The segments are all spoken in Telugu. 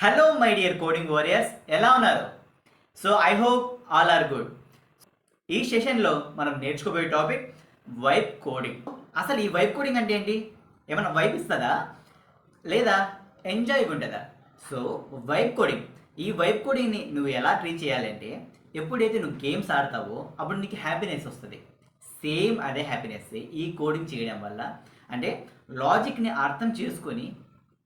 Hello my dear coding warriors ఎలా ఉన్నారు? So I hope all are good ఈ సెషన్లో మనం నేర్చుకోబోయే టాపిక్ వైబ్ కోడింగ్ అసలు ఈ వైబ్ కోడింగ్ అంటే ఏంటి? ఏమైనా వైబ్ ఇస్తుందా? లేదా ఎంజాయ్గా ఉంటుందా? సో వైబ్ కోడింగ్ ఈ వైబ్ కోడింగ్ని నువ్వు ఎలా ట్రీట్ చేయాలంటే ఎప్పుడైతే నువ్వు గేమ్స్ ఆడతావో అప్పుడు నీకు హ్యాపీనెస్ వస్తుంది. సేమ్ అదే హ్యాపీనెస్ ఈ కోడింగ్ చేయడం వల్ల అంటే లాజిక్ని అర్థం చేసుకొని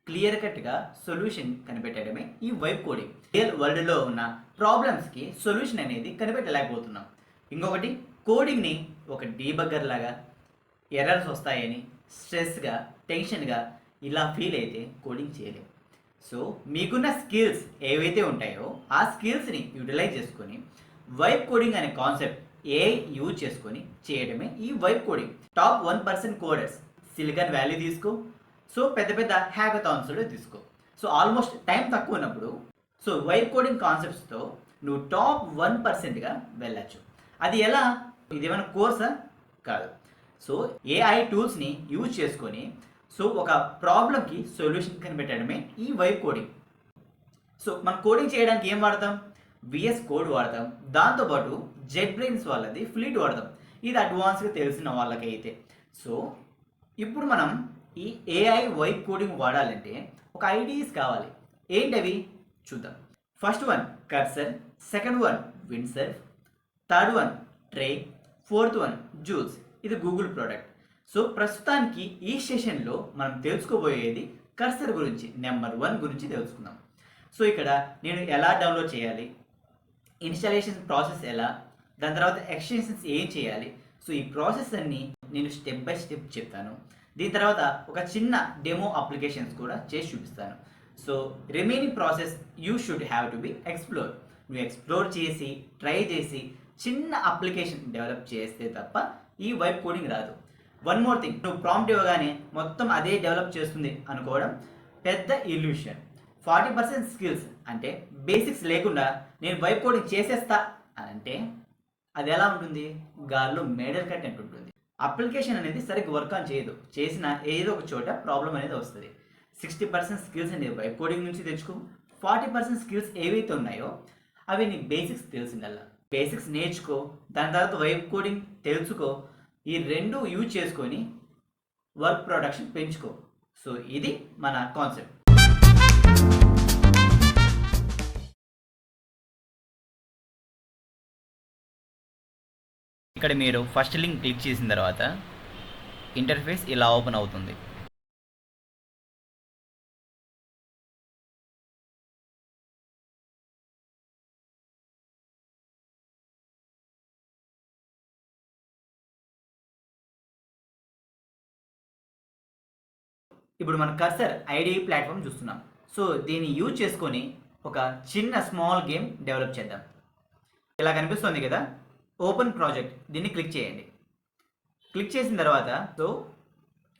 క్లియర్ కట్గా సొల్యూషన్ కనిపెట్టడమే ఈ వైబ్ కోడింగ్. రియల్ వరల్డ్లో ఉన్న ప్రాబ్లమ్స్కి సొల్యూషన్ అనేది కనిపెట్టలేకపోతున్నాం. ఇంకొకటి కోడింగ్ని ఒక డీబగ్గర్ లాగా ఎర్రర్స్ వస్తాయని స్ట్రెస్గా టెన్షన్గా ఇలా ఫీల్ అయితే కోడింగ్ చేయలేము సో మీకున్న స్కిల్స్ ఏవైతే ఉంటాయో ఆ స్కిల్స్ని యూటిలైజ్ చేసుకొని వైబ్ కోడింగ్ అనే కాన్సెప్ట్ ఏ యూజ్ చేసుకొని చేయడమే ఈ vibe coding. Top one percent coders Silicon Valley తీసుకో సో పెద్ద పెద్ద హ్యాకథాన్స్ కూడా తీసుకో. సో ఆల్మోస్ట్ టైం తక్కువ ఉన్నప్పుడు సో వైబ్ కోడింగ్ కాన్సెప్ట్స్తో నువ్వు టాప్ వన్ పర్సెంట్గా వెళ్ళచ్చు. అది ఎలా? ఇది ఏమైనా కోర్సా కాదు. సో ఏఐ టూల్స్ని యూజ్ చేసుకొని సో ఒక ప్రాబ్లంకి సొల్యూషన్ కనిపెట్టడమే ఈ వైబ్ కోడింగ్ సో మనం కోడింగ్ చేయడానికి ఏం వాడతాం? విఎస్ కోడ్ వాడతాం. దాంతోపాటు జెట్ బ్రెయిన్స్ వాళ్ళది ఫ్లీట్ వాడతాం. ఇది అడ్వాన్స్గా తెలిసిన వాళ్ళకైతే. సో ఇప్పుడు మనం ఈ ఏఐ వైప్ కోడింగ్ వాడాలంటే ఒక ఐడియాస్ కావాలి. ఏంటవి చూద్దాం. First one Cursor second one Windsurf third one Trae fourth one juice ఇది గూగుల్ ప్రోడక్ట్ సో ప్రస్తుతానికి ఈ సెషన్లో మనం తెలుసుకోబోయేది కర్సర్ గురించి నెంబర్ వన్ గురించి తెలుసుకుందాం. సో ఇక్కడ నేను ఎలా డౌన్లోడ్ చేయాలి? ఇన్స్టాలేషన్ ప్రాసెస్ ఎలా? దాని తర్వాత ఎక్స్టెన్షన్స్ ఏం చేయాలి? సో ఈ ప్రాసెస్ అన్ని నేను స్టెప్ బై స్టెప్ చెప్తాను. దీని తర్వాత ఒక చిన్న డెమో అప్లికేషన్స్ కూడా చేసి చూపిస్తాను. So remaining process you should have to be explore నువ్వు ఎక్స్ప్లోర్ చేసి ట్రై చేసి చిన్న అప్లికేషన్ డెవలప్ చేస్తే తప్ప ఈ వైబ్ కోడింగ్ రాదు. వన్ మోర్ థింగ్ నువ్వు ప్రాంప్ట్ ఇవ్వగానే మొత్తం అదే డెవలప్ చేస్తుంది అనుకోవడం పెద్ద ఇల్యూషన్ ఫార్టీ పర్సెంట్ స్కిల్స్ అంటే బేసిక్స్ లేకుండా నేను వైబ్ కోడింగ్ చేసేస్తా అని అంటే అది ఎలా ఉంటుంది? గాల్లో మేడల్ కట్టినట్టు ఉంటుంది అప్లికేషన్ అనేది సరిగ్గా వర్క్ ఆన్ చేయదు. చేసిన ఏదో ఒక చోట ప్రాబ్లం అనేది వస్తుంది. సిక్స్టీ పర్సెంట్ స్కిల్స్ అనేది వైబ్ కోడింగ్ నుంచి తెచ్చుకో. ఫార్టీ పర్సెంట్ స్కిల్స్ ఏవైతే ఉన్నాయో అవి నీ బేసిక్స్ తెలిసిందల్లా. బేసిక్స్ నేర్చుకో. దాని తర్వాత వైబ్ కోడింగ్ తెలుసుకో. ఈ రెండు యూజ్ చేసుకొని వర్క్ ప్రొడక్షన్ పెంచుకో. సో ఇది మన కాన్సెప్ట్. ఇక్కడ మీరు ఫస్ట్ లింక్ క్లిక్ చేసిన తర్వాత ఇంటర్ఫేస్ ఇలా ఓపెన్ అవుతుంది. ఇప్పుడు మన కర్సర్ ఐడి ప్లాట్ఫామ్ చూస్తున్నాం. సో దీన్ని యూజ్ చేసుకొని ఒక చిన్న స్మాల్ గేమ్ డెవలప్ చేద్దాం. ఇలా కనిపిస్తుంది కదా? Open project. దీన్ని క్లిక్ చేయండి. క్లిక్ చేసిన తర్వాత సో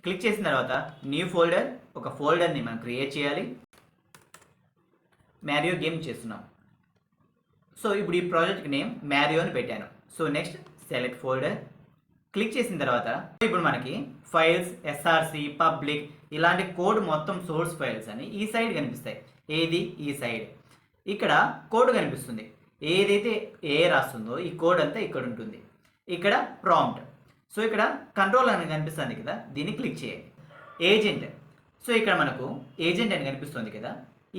క్లిక్ చేసిన తర్వాత న్యూ ఫోల్డర్ ఒక ఫోల్డర్ని మనం క్రియేట్ చేయాలి. మ్యారియో గేమ్ చేస్తున్నాం. సో ఇప్పుడు ఈ ప్రాజెక్ట్ నేమ్ మ్యారియో అని పెట్టాను. So next select folder. Click చేసిన తర్వాత ఇప్పుడు మనకి ఫైల్స్ ఎస్ఆర్సి పబ్లిక్ ఇలాంటి కోడ్ మొత్తం సోర్స్ ఫైల్స్ అని ఈ సైడ్ కనిపిస్తాయి. ఏది? ఈ సైడ్. ఇక్కడ కోడ్ కనిపిస్తుంది. ఏదైతే ఏ రాస్తుందో ఈ కోడ్ అంతా ఇక్కడ ఉంటుంది. ఇక్కడ ప్రాంప్ట్ సో ఇక్కడ కంట్రోల్ అని కనిపిస్తుంది కదా దీన్ని క్లిక్ చేయండి. ఏజెంట్ సో ఇక్కడ మనకు ఏజెంట్ అని కనిపిస్తుంది కదా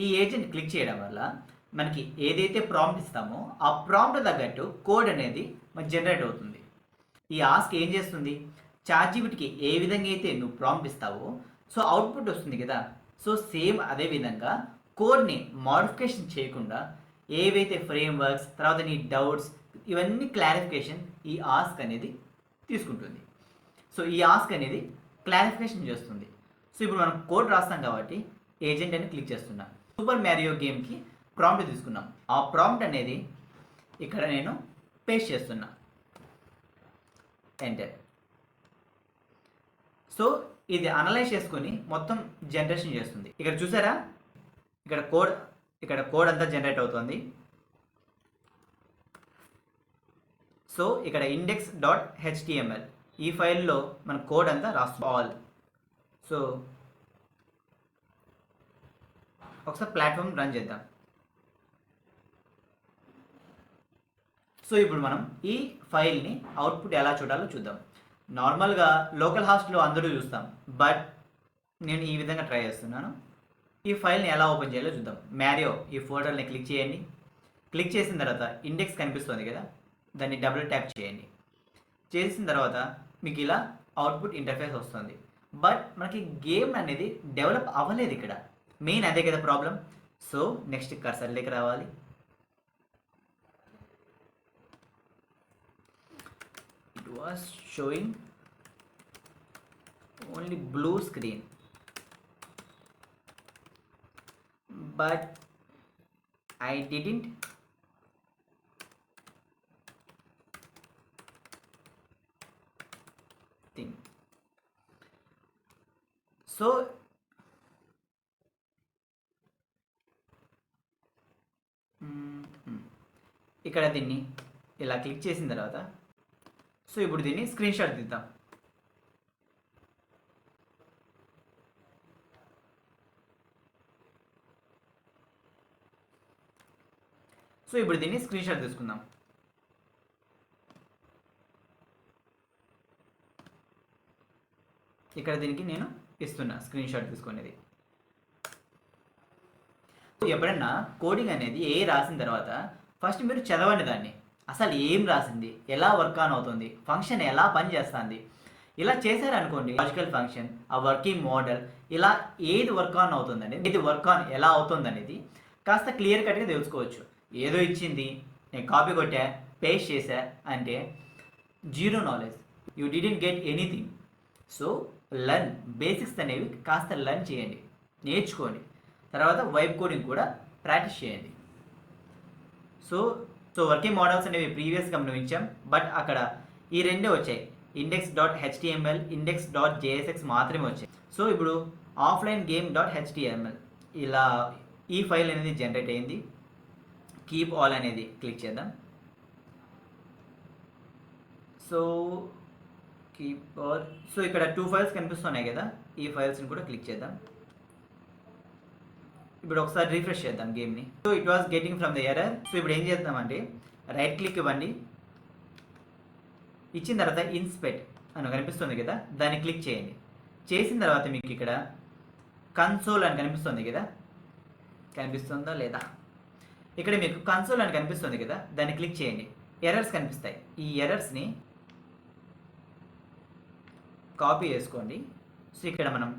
ఈ ఏజెంట్ క్లిక్ చేయడం వల్ల మనకి ఏదైతే ప్రాంప్ట్ ఇస్తామో ఆ ప్రాంప్ట్ తగ్గట్టు కోడ్ అనేది మనకి జనరేట్ అవుతుంది. ఈ ఆస్క్ ఏం చేస్తుంది? చార్జీబిట్కి ఏ విధంగా అయితే నువ్వు ప్రాంప్ట్ ఇస్తావో సో అవుట్పుట్ వస్తుంది కదా. సో సేమ్ అదే విధంగా కోడ్ని మాడిఫికేషన్ చేయకుండా ఏవైతే ఫ్రేమ్ వర్క్స్ తర్వాత నీ డౌట్స్ ఇవన్నీ క్లారిఫికేషన్ ఈ ఆస్క్ అనేది తీసుకుంటుంది. సో ఈ ఆస్క్ అనేది క్లారిఫికేషన్ చేస్తుంది. సో ఇప్పుడు మనం కోడ్ రాస్తాం కాబట్టి ఏజెంట్ అని క్లిక్ చేస్తున్నాం. సూపర్ మ్యారియో గేమ్కి ప్రాంప్ట్ తీసుకున్నాం. ఆ ప్రాంప్ట్ అనేది ఇక్కడ నేను పేస్ట్ చేస్తున్నా. ఎంటర్ సో ఇది అనలైజ్ చేసుకొని మొత్తం జనరేషన్ చేస్తుంది. ఇక్కడ చూసారా? ఇక్కడ కోడ్ ఇక్కడ కోడ్ అంతా జనరేట్ అవుతుంది. సో ఇక్కడ ఇండెక్స్ డాట్ హెచ్టిఎంఎల్ ఈ ఫైల్లో మన కోడ్ అంతా రాస్తుంది. ఆల్ సో ఒకసారి ప్లాట్ఫామ్ రన్ చేద్దాం. సో ఇప్పుడు మనం ఈ ఫైల్ని అవుట్పుట్ ఎలా చూడాలో చూద్దాం. నార్మల్గా లోకల్ హాస్ట్లో అందరూ చూస్తాం. బట్ నేను ఈ విధంగా ట్రై చేస్తున్నాను. ఈ ఫైల్ని ఎలా ఓపెన్ చేయాలో చూద్దాం. మ్యారియో ఈ ఫోల్డర్ని క్లిక్ చేయండి. క్లిక్ చేసిన తర్వాత ఇండెక్స్ కనిపిస్తుంది కదా దాన్ని డబుల్ ట్యాప్ చేయండి. చేసిన తర్వాత మీకు ఇలా అవుట్పుట్ ఇంటర్ఫేస్ వస్తుంది. బట్ మనకి గేమ్ అనేది డెవలప్ అవ్వలేదు ఇక్కడ. మెయిన్ అదే కదా ప్రాబ్లం సో నెక్స్ట్ కర్సర్లోకి రావాలి. It was showing only blue screen but I didn't think. So mm-hmm. ఇక్కడ దీన్ని ఇలా క్లిక్ చేసిన తర్వాత సో ఇప్పుడు దీన్ని స్క్రీన్ షాట్ తీద్దాం. సో ఇప్పుడు దీన్ని స్క్రీన్ షాట్ తీసుకుందాం. ఇక్కడ దీనికి నేను ఇస్తున్నా స్క్రీన్ షాట్ తీసుకునేది. ఎప్పుడన్నా కోడింగ్ అనేది ఏ రాసిన తర్వాత ఫస్ట్ మీరు చదవండి దాన్ని. అసలు ఏం రాసింది? ఎలా వర్క్ ఆన్ అవుతుంది? ఫంక్షన్ ఎలా పనిచేస్తుంది ఇలా చేశారనుకోండి లాజికల్ ఫంక్షన్ ఆ వర్కింగ్ మోడల్ ఇలా ఏది వర్క్ ఆన్ అవుతుందండి ఇది వర్క్ ఆన్ ఎలా అవుతుంది అనేది కాస్త క్లియర్ కట్గా తెలుసుకోవచ్చు. ఏదో ఇచ్చింది నేను కాపీ కొట్టా పేస్ట్ చేశా అంటే zero knowledge you didn't get anything so learn basics అనేవి కాస్త లర్న్ చేయండి. నేర్చుకోండి. తర్వాత వైబ్ కోడింగ్ కూడా ప్రాక్టీస్ చేయండి. సో సో వర్కింగ్ మోడల్స్ అనేవి ప్రీవియస్గా గమనించాం బట్ అక్కడ ఈ రెండే వచ్చాయి. Index dot HTML index dot JSX మాత్రమే వచ్చాయి. సో ఇప్పుడు ఆఫ్లైన్ గేమ్ డాట్ హెచ్టిఎంఎల్ ఇలా ఈ ఫైల్ అనేది జనరేట్ అయింది. కీప్ ఆల్ అనేది క్లిక్ చేద్దాం. సో కీప్ ఆల్ సో ఇక్కడ టూ ఫైల్స్ కనిపిస్తున్నాయి కదా ఈ ఫైల్స్ని కూడా క్లిక్ చేద్దాం. ఇప్పుడు ఒకసారి రిఫ్రెష్ చేద్దాం గేమ్ని so it was getting from the error so ఇప్పుడు ఏం చేద్దామంటే రైట్ క్లిక్ ఇవ్వండి. ఇచ్చిన తర్వాత ఇన్స్పెక్ట్ అని కనిపిస్తుంది కదా దాన్ని క్లిక్ చేయండి. చేసిన తర్వాత మీకు ఇక్కడ కన్సోల్ అని కనిపిస్తుంది కదా కనిపిస్తుందా లేదా? ఇక్కడ మీకు కన్సోల్ అని కనిపిస్తుంది కదా దాన్ని క్లిక్ చేయండి. ఎర్రర్స్ కనిపిస్తాయి. ఈ ఎర్రర్స్ని కాపీ చేసుకోండి. సో ఇక్కడ మనం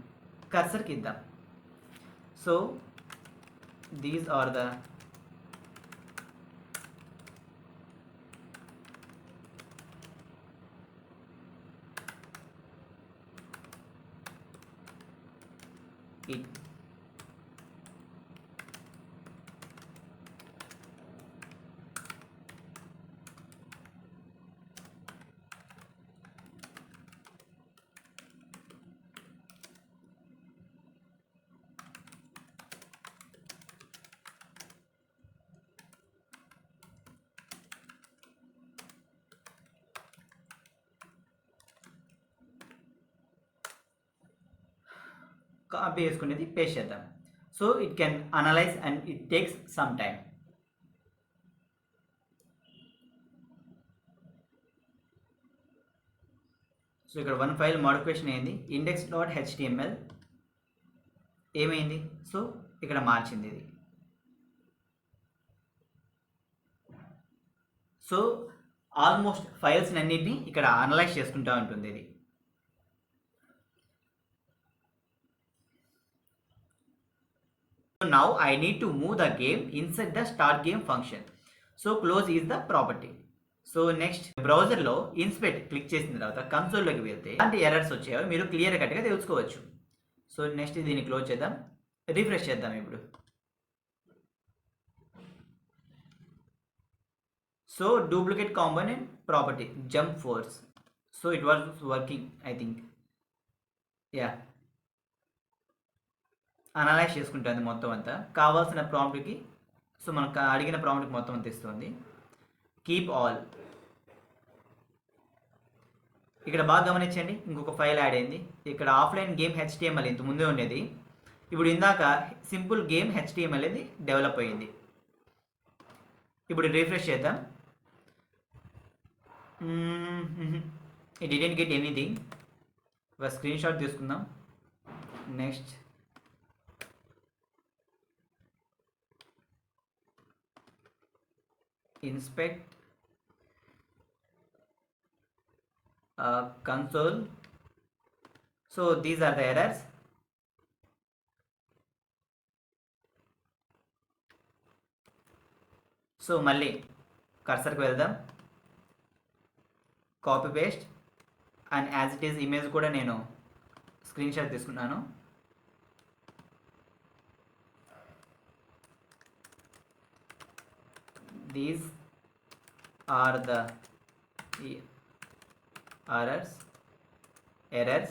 కర్సర్కి ఇద్దాం. So these are the it copy చేసుకునేది పేస్ట్ చేద్దాం so it can analyse and it takes some time so ఇక్కడ వన్ ఫైల్ మోడిఫికేషన్ అయింది ఇండెక్స్ డాట్ హెచ్టిఎంఎల్ ఏమైంది? సో ఇక్కడ మార్చింది ఇది. సో ఆల్మోస్ట్ ఫైల్స్ అన్నిటిని ఇక్కడ అనలైజ్ చేసుకుంటూ ఉంటుంది ఇది. So now I need to move the game inside the start game function. So close is the property. So next బ్రౌజర్లో ఇన్స్పెక్ట్ క్లిక్ చేసిన తర్వాత కన్సోల్లోకి వెళ్తే అంటే ఎర్రర్స్ వచ్చాయో మీరు క్లియర్ కట్గా తెలుసుకోవచ్చు. సో నెక్స్ట్ దీన్ని క్లోజ్ చేద్దాం. రిఫ్రెష్ చేద్దాం ఇప్పుడు. So duplicate component property jump force so it was working I think yeah analyse చేసుకుంటుంది మొత్తం అంతా. కావాల్సిన ప్రాంప్ట్కి సో మనకు అడిగిన ప్రాంప్ట్కి మొత్తం అంతా ఇస్తుంది. కీప్ ఆల్ ఇక్కడ బాగా గమనించండి ఇంకొక ఫైల్ యాడ్ అయింది. ఇక్కడ ఆఫ్లైన్ గేమ్ హెచ్టిఎంఎల్ ఇంత ముందే ఉండేది. ఇప్పుడు ఇందాక సింపుల్ గేమ్ హెచ్టిఎంఎల్ అనేది డెవలప్ అయ్యింది ఇప్పుడు రిఫ్రెష్ చేద్దాం. ఈ డిడెంట్ గెట్ ఎనీథింగ్ ఒక స్క్రీన్ షాట్ తీసుకుందాం. Next inspect console so these are the errors. So మళ్ళీ కర్సర్కి వెళ్దాం. Copy paste and as it is image కూడా నేను స్క్రీన్షాట్ తీసుకున్నాను. These are the errors errors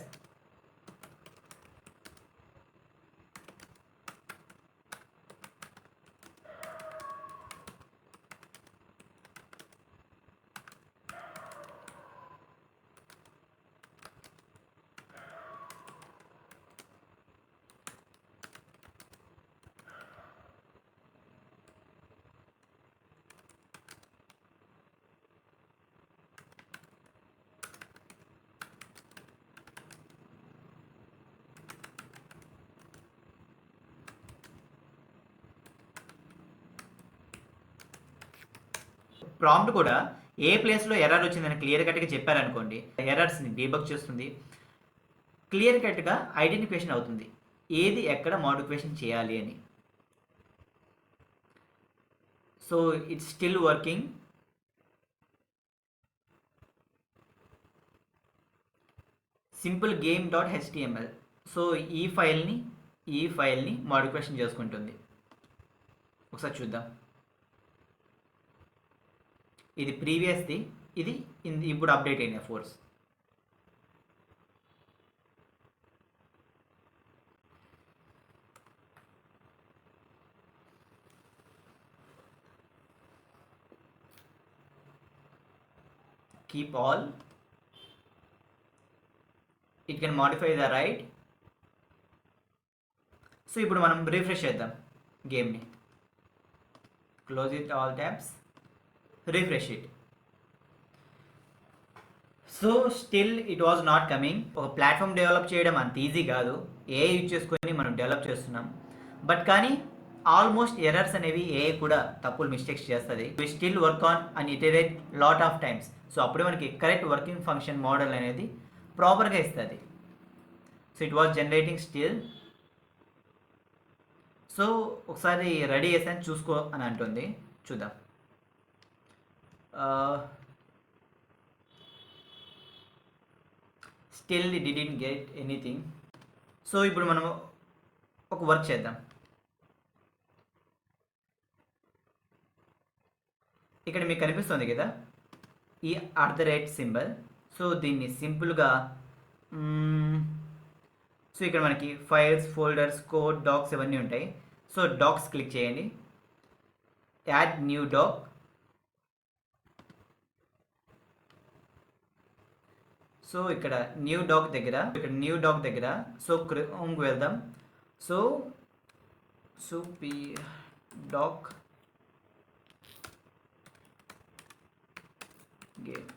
prompt కూడా ఏ ప్లేస్లో ఎర్రర్ వచ్చిందని క్లియర్ కట్గా చెప్పారనుకోండి ఎర్రర్స్ని డీబక్ చేస్తుంది. క్లియర్ కట్గా ఐడెంటిఫికేషన్ అవుతుంది. ఏది ఎక్కడ మోడిఫికేషన్ చేయాలి అని. So it's still working simple game dot HTML so ఈ ఫైల్ని ఈ ఫైల్ని మోడిఫికేషన్ చేసుకుంటుంది. ఒకసారి చూద్దాం. ఇది ప్రీవియస్ది ఇది ఇప్పుడు అప్డేట్ అయిన force. Keep all it can modify the right. So ఇప్పుడు మనం రిఫ్రెష్ చేద్దాం గేమ్ని close it all tabs refresh it so still it was not coming ఒక ప్లాట్ఫామ్ డెవలప్ చేయడం అంత ఈజీ కాదు. ఏ యూజ్ చేసుకొని మనం డెవలప్ చేస్తున్నాం. బట్ కానీ ఆల్మోస్ట్ ఎర్రర్స్ అనేవి ఏ కూడా తప్పులు మిస్టేక్స్ చేస్తుంది. We still work on and iterate lot of times so అప్పుడే మనకి కరెక్ట్ వర్కింగ్ ఫంక్షన్ మోడల్ అనేది ప్రాపర్గా ఇస్తుంది. So it was generating still so ఒకసారి రెడీ చేసాను చూసుకో అని అంటుంది. చూద్దాం. Still didn't get anything so ఇప్పుడు మనం ఒక వర్క్ చేద్దాం. ఇక్కడ మీకు కనిపిస్తుంది కదా? ఈ at the rate symbol so దీన్ని సింపుల్గా సో ఇక్కడ మనకి ఫైల్స్ ఫోల్డర్స్ కోడ్ డాక్స్ ఇవన్నీ ఉంటాయి. సో డాక్స్ క్లిక్ చేయండి. యాడ్ న్యూ డాక్ సో ఇక్కడ న్యూ డాక్ దగ్గర ఇక్కడ న్యూ డాక్ దగ్గర సో క్రోమ్కి వెళ్దాం. So so P doc game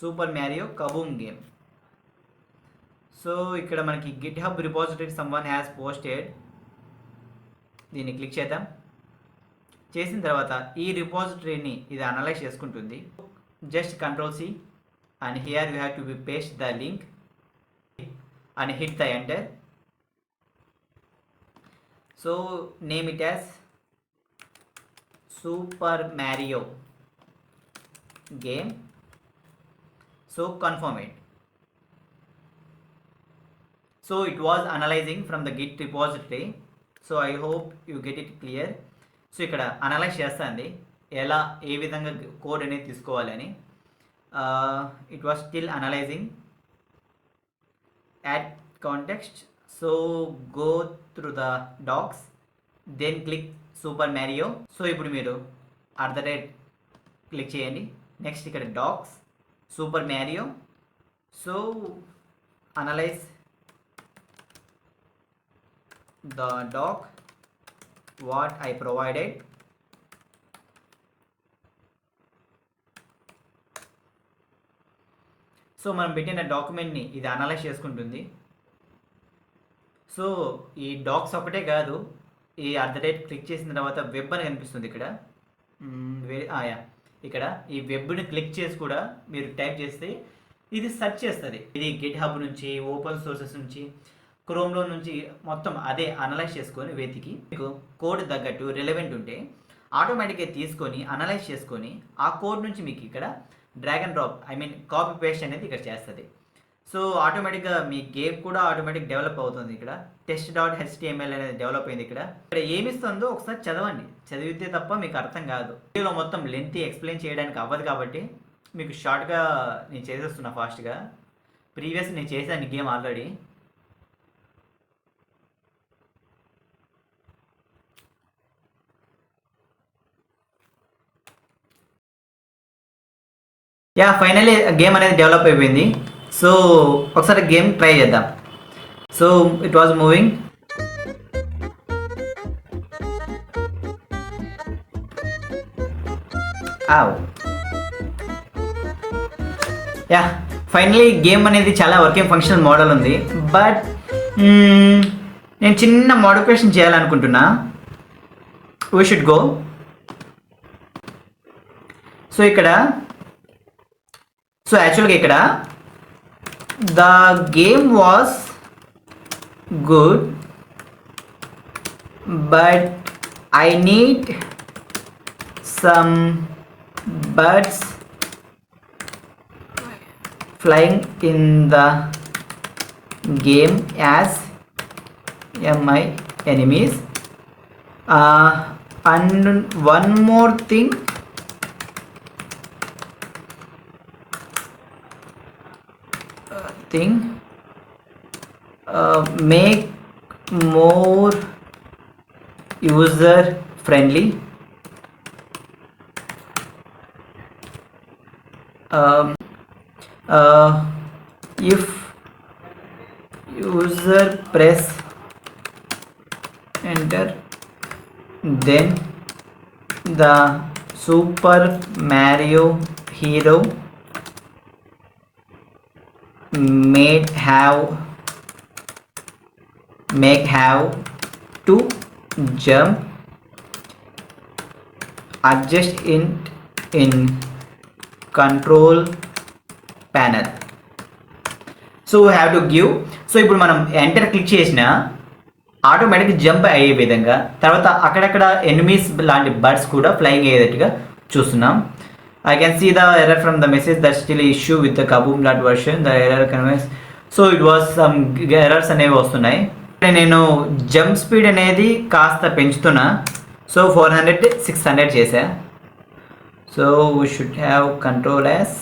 super Mario kaboom game. So ఇక్కడ మనకి GitHub repository someone has posted. దీన్ని క్లిక్ చేద్దాం. చేసిన తర్వాత ఈ రిపాజిటరీని ఇది అనలైజ్ చేసుకుంటుంది. Just control C and here you have to be paste the link and hit the enter. So name it as super Mario game. So confirm it. so it was analyzing from the git repository so i hope you get it clear so ఇక్కడ అనలైజ్ చేస్తుంది ఎలా ఏ విధంగా కోడ్ అనేది తీసుకోవాలని it was still analysing add context so go through the docs then click super Mario so ఇప్పుడు మీరు అట్ ద రేట్ క్లిక్ చేయండి. నెక్స్ట్ ఇక్కడ docs super Mario so analyse the doc what i provided. So మనం పెట్టిన డాక్యుమెంట్ని ఇది అనలైజ్ చేసుకుంటుంది. సో ఈ డాక్స్ ఒకటే కాదు ఈ అట్ ద రేట్ క్లిక్ చేసిన తర్వాత వెబ్ అని కనిపిస్తుంది ఇక్కడ. Hmm, మ్మ్, ah, ఇక్కడ ఈ వెబ్ని క్లిక్ చేసి కూడా మీరు టైప్ చేస్తే ఇది సెర్చ్ చేస్తుంది. ఇది గిట్ హబ్ నుంచి ఓపెన్ సోర్సెస్ నుంచి క్రోమ్లో నుంచి మొత్తం అదే అనలైజ్ చేసుకొని వెతికి మీకు కోడ్ తగ్గట్టు రిలవెంట్ ఉంటే ఆటోమేటిక్గా తీసుకొని అనలైజ్ చేసుకొని ఆ కోడ్ నుంచి మీకు ఇక్కడ drag and drop I mean copy paste అనేది ఇక్కడ చేస్తుంది. సో ఆటోమేటిక్గా మీ గేమ్ కూడా ఆటోమేటిక్ డెవలప్ అవుతుంది ఇక్కడ. టెస్ట్ డాట్ హెచ్టిఎంఎల్ అనేది డెవలప్ అయింది ఇక్కడ. ఇక్కడ ఏమిస్తుందో ఒకసారి చదవండి. చదివితే తప్ప మీకు అర్థం కాదు. వీడియోలో మొత్తం లెంత్ ఎక్స్ప్లెయిన్ చేయడానికి అవ్వదు కాబట్టి మీకు షార్ట్గా నేను చేసేస్తున్నా ఫాస్ట్గా ప్రీవియస్ నేను చేశాను game already yeah finally game అనేది డెవలప్ అయిపోయింది. సో ఒకసారి గేమ్ ట్రై చేద్దాం. So it was moving yeah finally game అనేది చాలా వర్కింగ్ ఫంక్షనల్ మోడల్ ఉంది. బట్ hmm, నేను చిన్న మోడిఫికేషన్ చేయాలనుకుంటున్నా. వీ షుడ్ గో సో ఇక్కడ సో యాక్చువల్గా ఇక్కడ. The game was good but I need some birds flying in the game as my enemies and one more thing thing uh, make more user friendly. Um, uh, if user press enter then the super mario hero made have make have to jump adjust in in control panel. So have to give so ఇప్పుడు మనం ఎంటర్ క్లిక్ చేసిన ఆటోమేటిక్ జంప్ అయ్యే విధంగా తర్వాత అక్కడక్కడ ఎనిమీస్ లాంటి బర్డ్స్ కూడా ఫ్లయింగ్ అయ్యేటట్టుగా చూస్తున్నాం. I can see the error from the message that still issue with the kaboom dot version the error convince so it was some errors అనేవి వస్తున్నాయి. నేను జంప్ స్పీడ్ అనేది కాస్త పెంచుతున్నా. So four hundred six hundred చేసా so we should have control S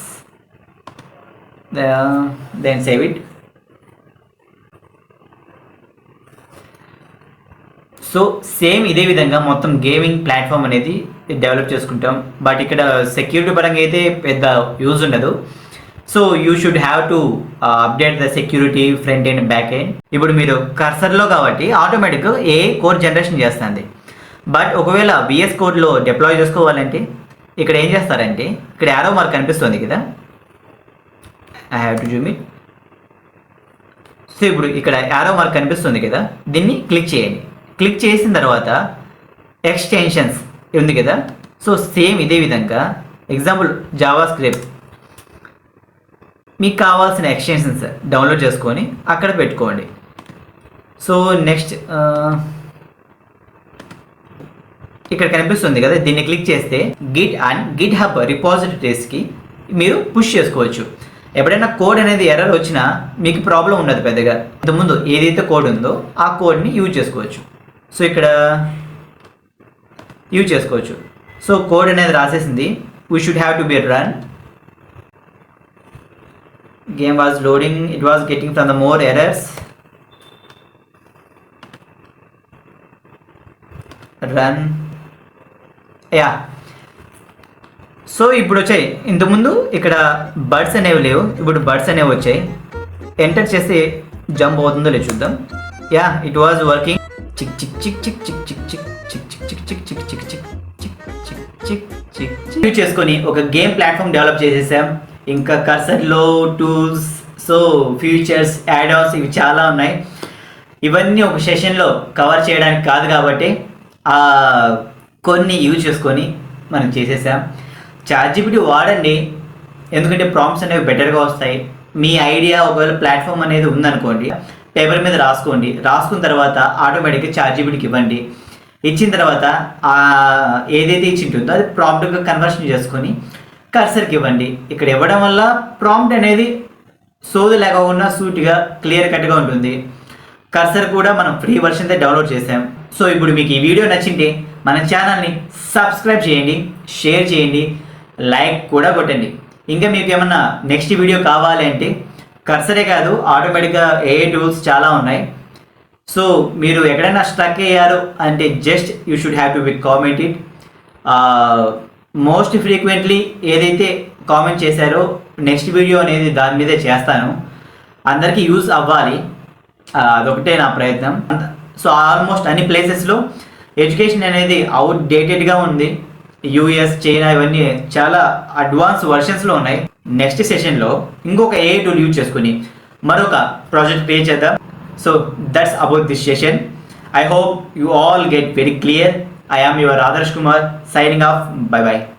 then save it so same ఇదే విధంగా మొత్తం గేమింగ్ ప్లాట్ఫామ్ అనేది డెవలప్ చేసుకుంటాం. బట్ ఇక్కడ సెక్యూరిటీ పరంగా అయితే పెద్ద యూజ్ ఉండదు. So you should have to update the security front and back end ఇప్పుడు మీరు కర్సర్లో కాబట్టి ఆటోమేటిక్గా ఏ కోడ్ జనరేషన్ చేస్తుంది. బట్ ఒకవేళ విఎస్ కోడ్లో డిప్లాయ్ చేసుకోవాలంటే ఇక్కడ ఏం చేస్తారంటే ఇక్కడ యారో మార్క్ కనిపిస్తుంది కదా. I have to zoom it so ఇప్పుడు ఇక్కడ యారో మార్క్ కనిపిస్తుంది కదా. దీన్ని క్లిక్ చేయండి. క్లిక్ చేసిన తర్వాత ఎక్స్టెన్షన్స్ ఉంది కదా? సో సేమ్ ఇదే విధంగా ఎగ్జాంపుల్ జావా స్క్రిప్ట్ మీకు కావాల్సిన ఎక్స్టెన్షన్స్ డౌన్లోడ్ చేసుకొని అక్కడ పెట్టుకోండి. సో నెక్స్ట్ ఇక్కడ కనిపిస్తుంది కదా దీన్ని క్లిక్ చేస్తే గిట్ అండ్ గిట్ హబ్ రిపాజిటరీస్కి మీరు పుష్ చేసుకోవచ్చు. ఎప్పుడైనా కోడ్ అనేది ఎర్రర్ వచ్చినా మీకు ప్రాబ్లం ఉండదు పెద్దగా. ఇంతకుముందు ఏదైతే కోడ్ ఉందో ఆ కోడ్ని యూజ్ చేసుకోవచ్చు. సో ఇక్కడ యూజ్ చేసుకోవచ్చు. సో కోడ్ అనేది రాసేసింది. We should have to be run game was loading it was getting from the more errors run yeah so ఇప్పుడు వచ్చాయి. ఇంతకుముందు ఇక్కడ బర్డ్స్ అనేవి లేవు. ఇప్పుడు బర్డ్స్ అనేవి వచ్చాయి. ఎంటర్ చేస్తే జంప్ అవుతుందో లేదు చూద్దాం. యా ఇట్ వాజ్ వర్కింగ్ చిక్ చిక్ చిక్ చిక్ చిక్ చిక్ చిక్ చిక్ చిక్ చిక్ చిక్ చిక్ చిక్ చిక్ చిక్. చిక్ చేసుకొని ఒక గేమ్ ప్లాట్ఫామ్ డెవలప్ చేసేసాం. ఇంకా కర్సర్లో టూల్స్ సో ఫ్యూచర్స్ యాడ్ ఇవి చాలా ఉన్నాయి. ఇవన్నీ ఒక సెషన్లో కవర్ చేయడానికి కాదు కాబట్టి ఆ కొన్ని యూజ్ చేసుకొని మనం చేసేసాం. చార్జిబిటీ వాడండి. ఎందుకంటే ప్రాంప్ట్స్ అనేవి బెటర్గా వస్తాయి. మీ ఐడియా ఒకవేళ ప్లాట్ఫామ్ అనేది ఉందనుకోండి పేపర్ మీద రాసుకోండి. రాసుకున్న తర్వాత ఆటోమేటిక్గా చార్జిబిటీకి ఇవ్వండి. ఇచ్చిన తర్వాత ఏదైతే ఇచ్చి ఉంటుందో అది ప్రాంప్ట్గా కన్వర్షన్ చేసుకొని కర్సర్కి ఇవ్వండి. ఇక్కడ ఇవ్వడం వల్ల ప్రాంప్ట్ అనేది సోదు లేకుండా సూటిగా క్లియర్ కట్గా ఉంటుంది. కర్సర్ కూడా మనం ఫ్రీ వర్షన్తో డౌన్లోడ్ చేసాం. సో ఇప్పుడు మీకు ఈ వీడియో నచ్చింటే మన ఛానల్ని సబ్స్క్రైబ్ చేయండి షేర్ చేయండి లైక్ కూడా కొట్టండి. ఇంకా మీకు ఏమన్నా నెక్స్ట్ వీడియో కావాలి అంటే కర్సరే కాదు ఆటోమేటిక్గా ఏ టూల్స్ చాలా ఉన్నాయి. సో మీరు ఎక్కడైనా స్ట్రక్ అయ్యారు అంటే just you should have to be comment it most frequently ఏదైతే కామెంట్ చేశారో నెక్స్ట్ వీడియో అనేది దాని మీదే చేస్తాను. అందరికీ యూజ్ అవ్వాలి. అదొకటే నా ప్రయత్నం. సో ఆల్మోస్ట్ అన్ని ప్లేసెస్లో ఎడ్యుకేషన్ అనేది అవుట్ డేటెడ్గా ఉంది. యూఎస్ చైనా ఇవన్నీ చాలా అడ్వాన్స్ వర్షన్స్లో ఉన్నాయి. నెక్స్ట్ సెషన్లో ఇంకొక ఏ టూల్ యూజ్ చేసుకుని మరొక ప్రాజెక్ట్ పే చేద్దాం. So that's about this session. I hope you all get very clear. I am your Adarsh Kumar signing off. Bye bye.